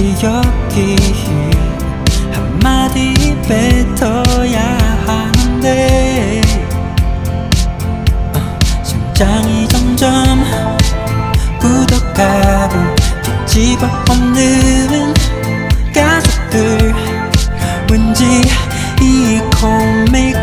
기억이 한마디 뱉어야 하는데 어, 심장이 점점 굳어가고 뒤집어 엎는 가족들. 왠지 이 코믹